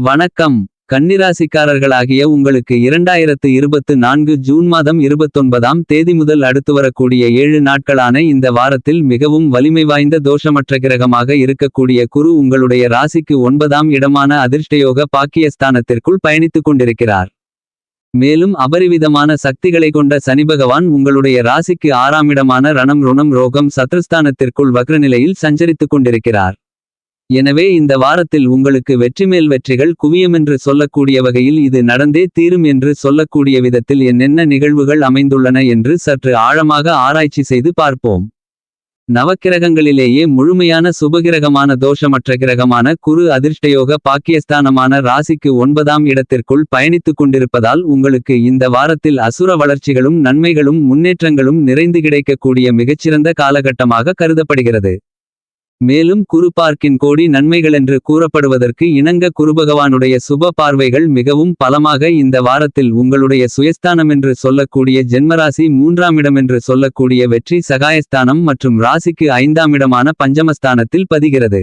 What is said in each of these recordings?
வணக்கம். கன்னிராசிக்காரர்களாகிய உங்களுக்கு இரண்டாயிரத்து இருபத்து நான்கு ஜூன் மாதம் இருபத்தொன்பதாம் தேதி முதல் அடுத்து வரக்கூடிய ஏழு நாட்களான இந்த வாரத்தில் மிகவும் வலிமை வாய்ந்த தோஷமற்ற கிரகமாக இருக்கக்கூடிய குரு உங்களுடைய ராசிக்கு ஒன்பதாம் இடமான அதிர்ஷ்டயோக பாக்கியஸ்தானத்திற்குள் பயணித்துக் கொண்டிருக்கிறார். மேலும் அபரிவிதமான சக்திகளை கொண்ட சனிபகவான் உங்களுடைய ராசிக்கு ஆறாம் இடமான ரணம் ருணம் ரோகம் சத்ருஸ்தானத்திற்குள் வக்ரநிலையில் சஞ்சரித்துக் கொண்டிருக்கிறார். எனவே இந்த வாரத்தில் உங்களுக்கு வெற்றிமேல் வெற்றிகள் குவியமென்று சொல்லக்கூடிய வகையில் இது நடந்தே தீரும் என்று சொல்லக்கூடிய விதத்தில் என்னென்ன நிகழ்வுகள் அமைந்துள்ளன என்று சற்று ஆழமாக ஆராய்ச்சி செய்து பார்ப்போம். நவக்கிரகங்களிலேயே முழுமையான சுபகிரகமான தோஷமற்ற கிரகமான குரு அதிர்ஷ்டயோக பாக்கியஸ்தானமான ராசிக்கு ஒன்பதாம் இடத்திற்குள் பயணித்துக் கொண்டிருப்பதால் உங்களுக்கு இந்த வாரத்தில் அசுர வளர்ச்சிகளும் நன்மைகளும் முன்னேற்றங்களும் நிறைந்து கிடைக்கக்கூடிய மிகச்சிறந்த காலகட்டமாக கருதப்படுகிறது. மேலும் குரு பார்க்கின் கோடி நன்மைகளென்று கூறப்படுவதற்கு இணங்க குருபகவானுடைய சுப பார்வைகள் மிகவும் பலமாக இந்த வாரத்தில் உங்களுடைய சுயஸ்தானமென்று சொல்லக்கூடிய ஜென்மராசி மூன்றாம் இடமென்று சொல்லக்கூடிய வெற்றி சகாயஸ்தானம் மற்றும் ராசிக்கு ஐந்தாம் இடமான பஞ்சமஸ்தானத்தில் பதிகிறது.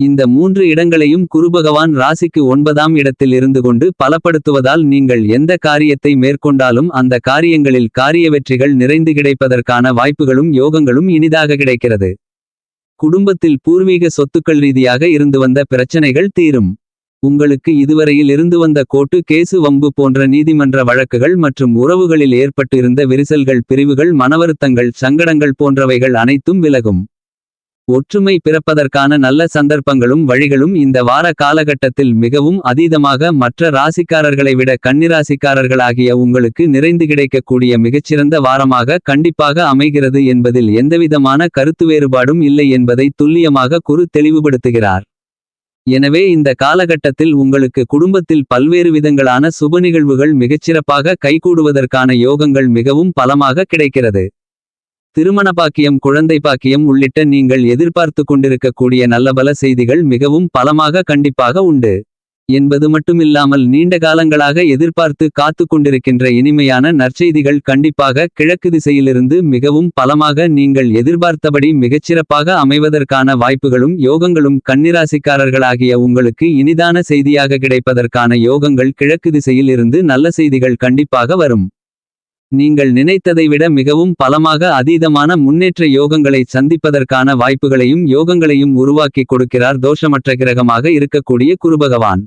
இந்த மூன்று இடங்களையும் குருபகவான் ராசிக்கு ஒன்பதாம் இடத்தில் இருந்து கொண்டு பலப்படுத்துவதால் நீங்கள் எந்த காரியத்தை மேற்கொண்டாலும் அந்த காரியங்களில் காரிய வெற்றிகள் நிறைந்து கிடைப்பதற்கான வாய்ப்புகளும் யோகங்களும் இனிதாக கிடைக்கிறது. குடும்பத்தில் பூர்வீக சொத்துக்கள் ரீதியாக இருந்து வந்த பிரச்சனைகள் தீரும். உங்களுக்கு இதுவரையில் இருந்து வந்த கோட்டு கேசு வம்பு போன்ற நீதிமன்ற வழக்குகள் மற்றும் உறவுகளில் ஏற்பட்டு இருந்த விரிசல்கள் பிரிவுகள் மனவருத்தங்கள் சங்கடங்கள் போன்றவைகள் அனைத்தும் விலகும். ஒற்றுமை பிறப்பதற்கான நல்ல சந்தர்ப்பங்களும் வழிகளும் இந்த வார காலகட்டத்தில் மிகவும் அதீதமாக மற்ற ராசிக்காரர்களை விட கன்னிராசிக்காரர்களாகிய உங்களுக்கு நிறைந்து கிடைக்கக்கூடிய மிகச்சிறந்த வாரமாக கண்டிப்பாக அமைகிறது என்பதில் எந்தவிதமான கருத்து வேறுபாடும் இல்லை என்பதை துல்லியமாக குரு தெளிவுபடுத்துகிறார். எனவே இந்த காலகட்டத்தில் உங்களுக்கு குடும்பத்தில் பல்வேறு விதங்களான சுப நிகழ்வுகள் மிகச்சிறப்பாக கைகூடுவதற்கான யோகங்கள் மிகவும் பலமாக கிடைக்கிறது. திருமண பாக்கியம் குழந்தை பாக்கியம் உள்ளிட்ட நீங்கள் எதிர்பார்த்து கொண்டிருக்கக்கூடிய நல்லபல செய்திகள் மிகவும் பலமாக கண்டிப்பாக உண்டு. என்பது மட்டுமில்லாமல் நீண்ட காலங்களாக எதிர்பார்த்து காத்து கொண்டிருக்கின்ற இனிமையான நற்செய்திகள் கண்டிப்பாக கிழக்கு திசையிலிருந்து மிகவும் பலமாக நீங்கள் எதிர்பார்த்தபடி மிகச்சிறப்பாக அமைவதற்கான வாய்ப்புகளும் யோகங்களும் கன்னிராசிக்காரர்களாகிய உங்களுக்கு இனிதான செய்தியாக கிடைப்பதற்கான யோகங்கள் கிழக்கு திசையில் இருந்து நல்ல செய்திகள் கண்டிப்பாக வரும். நீங்கள் நினைத்ததை விட மிகவும் பலமாக அதீதமான முன்னேற்ற யோகங்களை சந்திப்பதற்கான வாய்ப்புகளையும் யோகங்களையும் உருவாக்கி கொடுக்கிறார் தோஷமற்ற கிரகமாக இருக்கக்கூடிய குருபகவான்.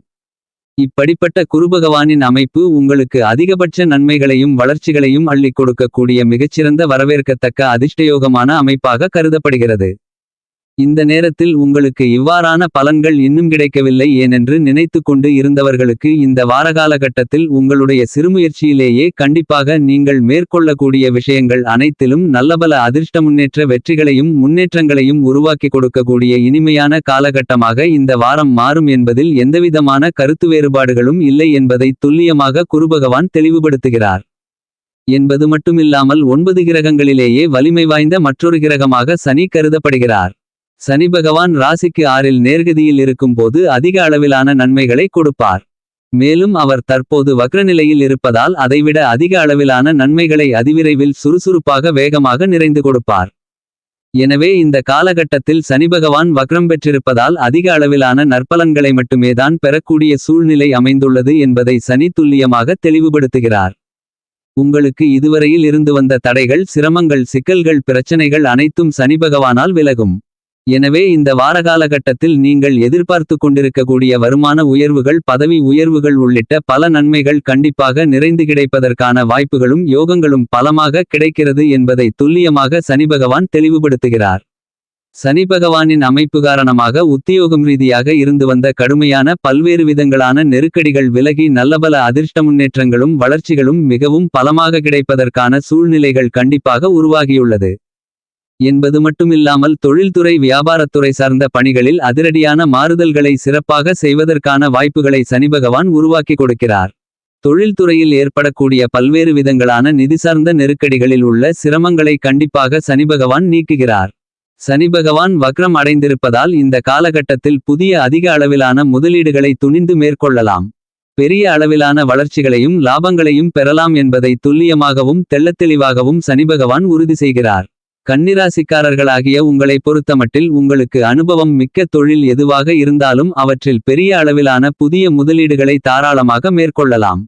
இப்படிப்பட்ட குருபகவானின் அமைப்பு உங்களுக்கு அதிகபட்ச நன்மைகளையும் வளர்ச்சிகளையும் அள்ளிக் கொடுக்கக்கூடிய மிகச்சிறந்த வரவேற்கத்தக்க அதிர்ஷ்டயோகமான அமைப்பாக கருதப்படுகிறது. இந்த நேரத்தில் உங்களுக்கு இவ்வாறான பலன்கள் இன்னும் கிடைக்கவில்லை ஏனென்று நினைத்து கொண்டு இருந்தவர்களுக்கு இந்த வாரகாலகட்டத்தில் உங்களுடைய சிறுமுயற்சியிலேயே கண்டிப்பாக நீங்கள் மேற்கொள்ளக்கூடிய விஷயங்கள் அனைத்திலும் நல்லபல அதிர்ஷ்ட முன்னேற்ற வெற்றிகளையும் முன்னேற்றங்களையும் உருவாக்கி கொடுக்கக்கூடிய இனிமையான காலகட்டமாக இந்த வாரம் மாறும் என்பதில் எந்தவிதமான கருத்து வேறுபாடுகளும் இல்லை என்பதை துல்லியமாக குருபகவான் தெளிவுபடுத்துகிறார். என்பது மட்டுமில்லாமல் ஒன்பது கிரகங்களிலேயே வலிமை வாய்ந்த மற்றொரு கிரகமாக சனி கருதப்படுகிறார். சனி பகவான் ராசிக்கு ஆறில் நேர்கதியில் இருக்கும்போது அதிக அளவிலான நன்மைகளை கொடுப்பார். மேலும் அவர் தற்போது வக்ரநிலையில் இருப்பதால் அதைவிட அதிக அளவிலான நன்மைகளை அதிவிரைவில் சுறுசுறுப்பாக வேகமாக நிறைந்து கொடுப்பார். எனவே இந்த காலகட்டத்தில் சனிபகவான் வக்ரம் பெற்றிருப்பதால் அதிக அளவிலான நற்பலன்களை மட்டுமேதான் பெறக்கூடிய சூழ்நிலை அமைந்துள்ளது என்பதை சனி துல்லியமாக தெளிவுபடுத்துகிறார். உங்களுக்கு இதுவரையில் இருந்து வந்த தடைகள் சிரமங்கள் சிக்கல்கள் பிரச்சனைகள் அனைத்தும் சனிபகவானால் விலகும். எனவே இந்த வாரகாலகட்டத்தில் நீங்கள் எதிர்பார்த்து கொண்டிருக்கக்கூடிய வருமான உயர்வுகள் பதவி உயர்வுகள் உள்ளிட்ட பல நன்மைகள் கண்டிப்பாக நிறைந்து கிடைப்பதற்கான வாய்ப்புகளும் யோகங்களும் பலமாக கிடைக்கிறது என்பதை துல்லியமாக சனிபகவான் தெளிவுபடுத்துகிறார். சனி பகவானின் அமைப்பு காரணமாக உத்தியோகம் ரீதியாக இருந்து வந்த கடுமையான பல்வேறு விதங்களான நெருக்கடிகள் விலகி நல்லபல அதிர்ஷ்ட முன்னேற்றங்களும் வளர்ச்சிகளும் மிகவும் பலமாக கிடைப்பதற்கான சூழ்நிலைகள் கண்டிப்பாக உருவாகியுள்ளது. என்பது மட்டுமில்லாமல் தொழில்துறை வியாபாரத்துறை சார்ந்த பணிகளில் அதிரடியான மாறுதல்களை சிறப்பாக செய்வதற்கான வாய்ப்புகளை சனிபகவான் உருவாக்கி கொடுக்கிறார். தொழில்துறையில் ஏற்படக்கூடிய பல்வேறு விதங்களான நிதி சார்ந்த நெருக்கடிகளில் உள்ள சிரமங்களை கண்டிப்பாக சனிபகவான் நீக்குகிறார். சனிபகவான் வக்ரம் அடைந்திருப்பதால் இந்த காலகட்டத்தில் புதிய அதிக அளவிலான முதலீடுகளை துணிந்து மேற்கொள்ளலாம். பெரிய அளவிலான வளர்ச்சிகளையும் லாபங்களையும் பெறலாம் என்பதை துல்லியமாகவும் தெள்ளத்தெளிவாகவும் சனிபகவான் உறுதி செய்கிறார். கன்னிராசிக்காரர்களாகிய உங்களை பொறுத்தமட்டில் உங்களுக்கு அனுபவம் மிக்க தொழில் எதுவாக இருந்தாலும் அவற்றில் பெரிய அளவிலான புதிய முதலீடுகளை தாராளமாக மேற்கொள்ளலாம்.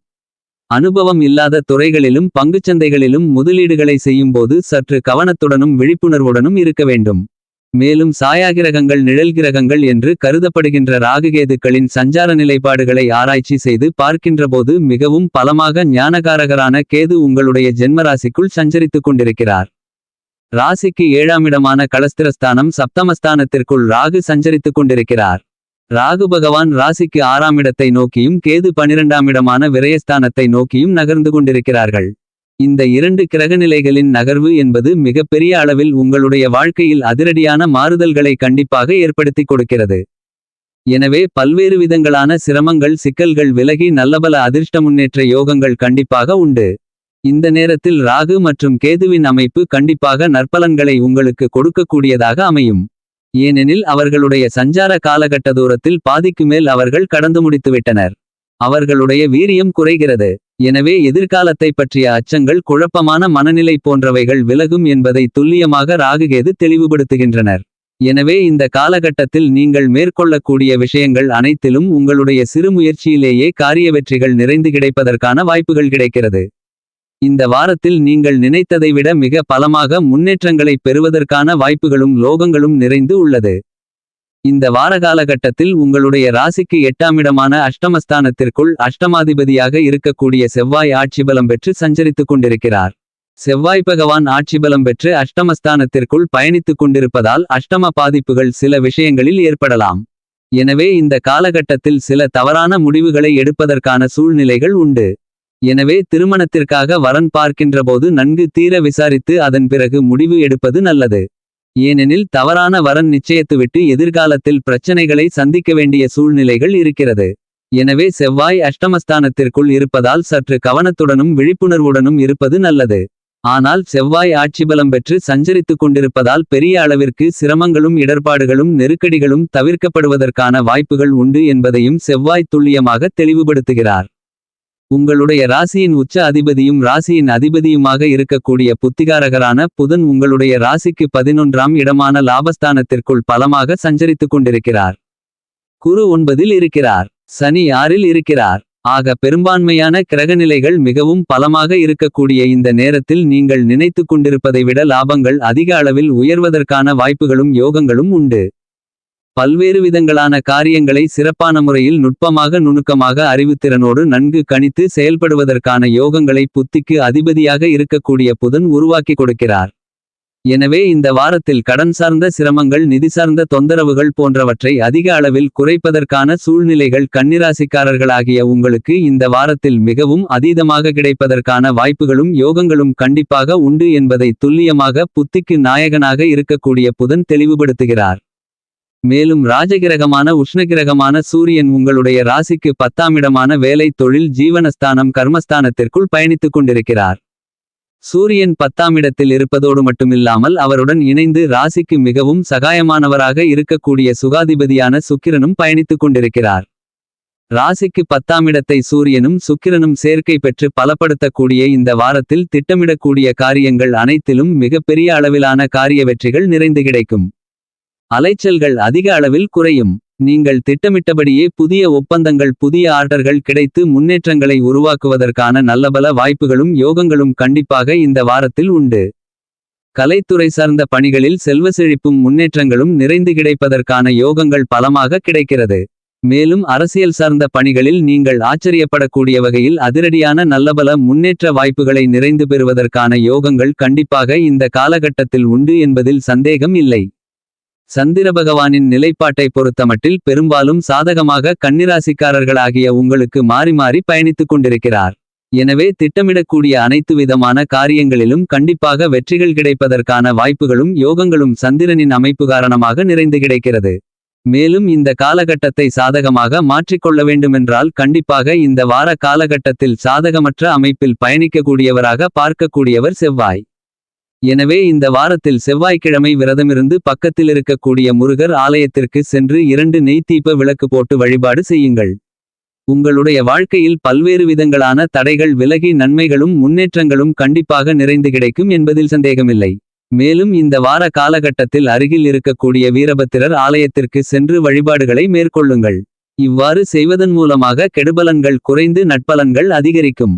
அனுபவம் இல்லாத துறைகளிலும் பங்குச்சந்தைகளிலும் முதலீடுகளை செய்யும்போது சற்று கவனத்துடனும் விழிப்புணர்வுடனும் இருக்க வேண்டும். மேலும் சாயாகிரகங்கள் நிழல்கிரகங்கள் என்று கருதப்படுகின்ற ராகுகேதுக்களின் சஞ்சார நிலைப்பாடுகளை ஆராய்ச்சி செய்து பார்க்கின்றபோது மிகவும் பலமாக ஞானகாரகரான கேது உங்களுடைய ஜென்மராசிக்குள் சஞ்சரித்துக் கொண்டிருக்கிறார். ராசிக்கு ஏழாம் இடமான களஸ்திரஸ்தானம் சப்தமஸ்தானத்திற்குள் ராகு சஞ்சரித்துக் கொண்டிருக்கிறார். ராகு பகவான் ராசிக்கு ஆறாம் இடத்தை நோக்கியும் கேது பனிரெண்டாம் இடமான விரயஸ்தானத்தை நோக்கியும் நகர்ந்து கொண்டிருக்கிறார்கள். இந்த இரண்டு கிரகநிலைகளின் நகர்வு என்பது மிகப்பெரிய அளவில் உங்களுடைய வாழ்க்கையில் அதிரடியான மாறுதல்களை கண்டிப்பாக ஏற்படுத்திக் கொடுக்கிறது. எனவே பல்வேறு விதங்களான சிரமங்கள் சிக்கல்கள் விலகி நல்லபல அதிர்ஷ்ட முன்னேற்ற யோகங்கள் கண்டிப்பாக உண்டு. இந்த நேரத்தில் ராகு மற்றும் கேதுவின் அமைப்பு கண்டிப்பாக நற்பலன்களை உங்களுக்கு கொடுக்கக்கூடியதாக அமையும். ஏனெனில் அவர்களுடைய சஞ்சார காலகட்ட தூரத்தில் பாதிக்கு மேல் அவர்கள் கடந்து முடித்துவிட்டனர். அவர்களுடைய வீரியம் குறைகிறது. எனவே எதிர்காலத்தை பற்றிய அச்சங்கள் குழப்பமான மனநிலை போன்றவைகள் விலகும் என்பதை துல்லியமாக ராகுகேது தெளிவுபடுத்துகின்றனர். எனவே இந்த காலகட்டத்தில் நீங்கள் மேற்கொள்ளக்கூடிய விஷயங்கள் அனைத்திலும் உங்களுடைய சிறு முயற்சியிலேயே காரிய வெற்றிகள் நிறைந்து கிடைப்பதற்கான வாய்ப்புகள் கிடைக்கிறது. இந்த வாரத்தில் நீங்கள் நினைத்ததை விட மிக பலமாக முன்னேற்றங்களை பெறுவதற்கான வாய்ப்புகளும் லோகங்களும் நிறைந்து உள்ளது. இந்த வார காலகட்டத்தில் உங்களுடைய ராசிக்கு எட்டாமிடமான அஷ்டமஸ்தானத்திற்குள் அஷ்டமாதிபதியாக இருக்கக்கூடிய செவ்வாய் ஆட்சிபலம் பெற்று சஞ்சரித்துக் கொண்டிருக்கிறார். செவ்வாய் பகவான் ஆட்சிபலம் பெற்று அஷ்டமஸ்தானத்திற்குள் பயணித்துக் கொண்டிருப்பதால் அஷ்டம பாதிப்புகள் சில விஷயங்களில் ஏற்படலாம். எனவே இந்த காலகட்டத்தில் சில தவறான முடிவுகளை எடுப்பதற்கான சூழ்நிலைகள் உண்டு. எனவே திருமணத்திற்காக வரன் பார்க்கின்றபோது நன்கு தீர விசாரித்து அதன் பிறகு முடிவு எடுப்பது நல்லது. ஏனெனில் தவறான வரன் நிச்சயத்துவிட்டு எதிர்காலத்தில் பிரச்சனைகளை சந்திக்க வேண்டிய சூழ்நிலைகள் இருக்கிறது. எனவே செவ்வாய் அஷ்டமஸ்தானத்திற்குள் இருப்பதால் சற்று கவனத்துடனும் விழிப்புணர்வுடனும் இருப்பது நல்லது. ஆனால் செவ்வாய் ஆட்சிபலம் பெற்று சஞ்சரித்துக் கொண்டிருப்பதால் பெரிய அளவிற்கு சிரமங்களும் இடர்பாடுகளும் நெருக்கடிகளும் தவிர்க்கப்படுவதற்கான வாய்ப்புகள் உண்டு என்பதையும் செவ்வாய் துல்லியமாக தெளிவுபடுத்துகிறார். உங்களுடைய ராசியின் உச்ச அதிபதியும் ராசியின் அதிபதியுமாக இருக்கக்கூடிய புத்திகாரகரான புதன் உங்களுடைய ராசிக்கு பதினொன்றாம் இடமான லாபஸ்தானத்திற்குள் பலமாக சஞ்சரித்துக் கொண்டிருக்கிறார். குரு ஒன்பதில் இருக்கிறார். சனி ஆறில் இருக்கிறார். ஆக பெரும்பான்மையான கிரகநிலைகள் மிகவும் பலமாக இருக்கக்கூடிய இந்த நேரத்தில் நீங்கள் நினைத்துக் கொண்டிருப்பதை விட லாபங்கள் அதிக அளவில் உயர்வதற்கான வாய்ப்புகளும் யோகங்களும் உண்டு. பல்வேறு விதங்களான காரியங்களை சிறப்பான முறையில் நுட்பமாக நுணுக்கமாக அறிவுத்திறனோடு நன்கு கணித்து செயல்படுவதற்கான யோகங்களை புத்திக்கு அதிபதியாக இருக்கக்கூடிய புதன் உருவாக்கி கொடுக்கிறார். எனவே இந்த வாரத்தில் கடன் சார்ந்த சிரமங்கள் நிதி சார்ந்த தொந்தரவுகள் போன்றவற்றை அதிக அளவில் குறைப்பதற்கான சூழ்நிலைகள் கன்னிராசிக்காரர்களாகிய உங்களுக்கு இந்த வாரத்தில் மிகவும் அதீதமாக கிடைப்பதற்கான வாய்ப்புகளும் யோகங்களும் கண்டிப்பாக உண்டு என்பதை துல்லியமாக புத்திக்கு நாயகனாக இருக்கக்கூடிய புதன் தெளிவுபடுத்துகிறார். மேலும் ராஜகிரகமான உஷ்ணகிரகமான சூரியன் உங்களுடைய ராசிக்கு பத்தாமிடமான வேலை தொழில் ஜீவனஸ்தானம் கர்மஸ்தானத்திற்குள் பயணித்துக் கொண்டிருக்கிறார். சூரியன் பத்தாமிடத்தில் இருப்பதோடு மட்டுமில்லாமல் அவருடன் இணைந்து ராசிக்கு மிகவும் சகாயமானவராக இருக்கக்கூடிய சுகாதிபதியான சுக்கிரனும் பயணித்துக் கொண்டிருக்கிறார். ராசிக்கு பத்தாமிடத்தை சூரியனும் சுக்கிரனும் சேர்க்கை பெற்று பலப்படுத்தக்கூடிய இந்த வாரத்தில் திட்டமிடக்கூடிய காரியங்கள் அனைத்திலும் மிகப்பெரிய அளவிலான காரிய வெற்றிகள் நிறைந்து கிடைக்கும். அலைச்சல்கள் அதிக அளவில் குறையும். நீங்கள் திட்டமிட்டபடியே புதிய ஒப்பந்தங்கள் புதிய ஆர்டர்கள் கிடைத்து முன்னேற்றங்களை உருவாக்குவதற்கான நல்லபல வாய்ப்புகளும் யோகங்களும் கண்டிப்பாக இந்த வாரத்தில் உண்டு. கலைத்துறை சார்ந்த பணிகளில் செல்வ செழிப்பும் முன்னேற்றங்களும் நிறைந்து கிடைப்பதற்கான யோகங்கள் பலமாக கிடைக்கிறது. மேலும் அரசியல் சார்ந்த பணிகளில் நீங்கள் ஆச்சரியப்படக்கூடிய வகையில் அதிரடியான நல்லபல முன்னேற்ற வாய்ப்புகளை நிறைந்து பெறுவதற்கான யோகங்கள் கண்டிப்பாக இந்த காலகட்டத்தில் உண்டு என்பதில் சந்தேகம் இல்லை. சந்திர பகவானின் நிலைப்பாட்டை பொறுத்தமட்டில் பெரும்பாலும் சாதகமாக கன்னிராசிக்காரர்களாகிய உங்களுக்கு மாறி மாறி பயணித்துக் கொண்டிருக்கிறார். எனவே திட்டமிடக்கூடிய அனைத்து விதமான காரியங்களிலும் கண்டிப்பாக வெற்றிகள் கிடைப்பதற்கான வாய்ப்புகளும் யோகங்களும் சந்திரனின் அமைப்பு காரணமாக நிறைந்து கிடைக்கிறது. மேலும் இந்த காலகட்டத்தை சாதகமாக மாற்றிக்கொள்ள வேண்டுமென்றால் கண்டிப்பாக இந்த வார காலகட்டத்தில் சாதகமற்ற அமைப்பில் பயணிக்கக்கூடியவராக பார்க்கக்கூடியவர் செவ்வாய். எனவே இந்த வாரத்தில் செவ்வாய்க்கிழமை விரதமிருந்து பக்கத்தில் இருக்கக்கூடிய முருகர் ஆலயத்திற்கு சென்று இரண்டு நெய்த்தீப விளக்கு போட்டு வழிபாடு செய்யுங்கள். உங்களுடைய வாழ்க்கையில் பல்வேறு விதங்களான தடைகள் விலகி நன்மைகளும் முன்னேற்றங்களும் கண்டிப்பாக நிறைந்து கிடைக்கும் என்பதில் சந்தேகமில்லை. மேலும் இந்த வார காலகட்டத்தில் அருகில் இருக்கக்கூடிய வீரபத்திரர் ஆலயத்திற்கு சென்று வழிபாடுகளை மேற்கொள்ளுங்கள். இவ்வாறு செய்வதன் மூலமாக கெடுபலன்கள் குறைந்து நட்பலன்கள் அதிகரிக்கும்.